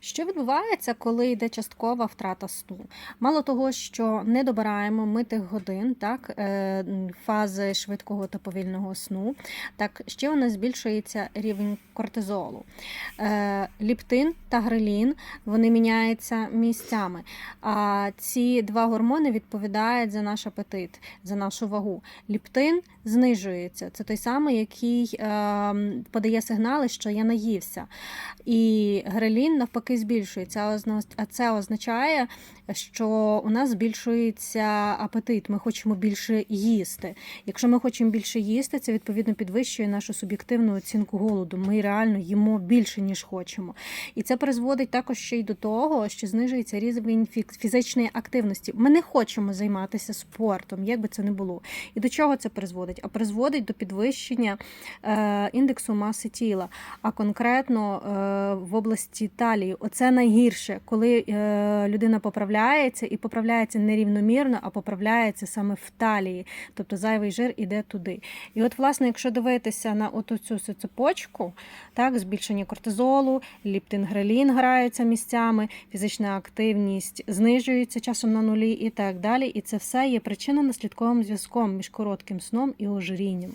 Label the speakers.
Speaker 1: Що відбувається, коли йде часткова втрата сну? Мало того, що не добираємо ми тих годин, так, е, фази швидкого та повільного сну, так ще у нас збільшується рівень кортизолу. Е, Ліптин та грелін вони міняються місцями. А ці два гормони відповідають за наш апетит, за нашу вагу. Ліптин знижується. Це той самий, який е, подає сигнали, що я наївся. І грелін навпаки збільшується. А це означає, що у нас збільшується апетит. Ми хочемо більше їсти. Якщо ми хочемо більше їсти, це відповідно підвищує нашу суб'єктивну оцінку голоду. Ми реально їмо більше, ніж хочемо. І це призводить також ще й до того, що знижується рівень фізичної активності. Ми не хочемо займатися спортом, як би це не було. І до чого це призводить? А призводить до підвищення е, індексу маси тіла, а конкретно е, в області талії. Оце найгірше, коли е, людина поправляється і поправляється нерівномірно, а поправляється саме в талії. Тобто зайвий жир іде туди. І от, власне, якщо дивитися на оту цю цепочку, так, збільшення кортизолу, ліптин-грелін граються місцями, фізична активність знижується часом на нулі і так далі. І це все є причинно-наслідковим зв'язком між коротким сном і ожирінням.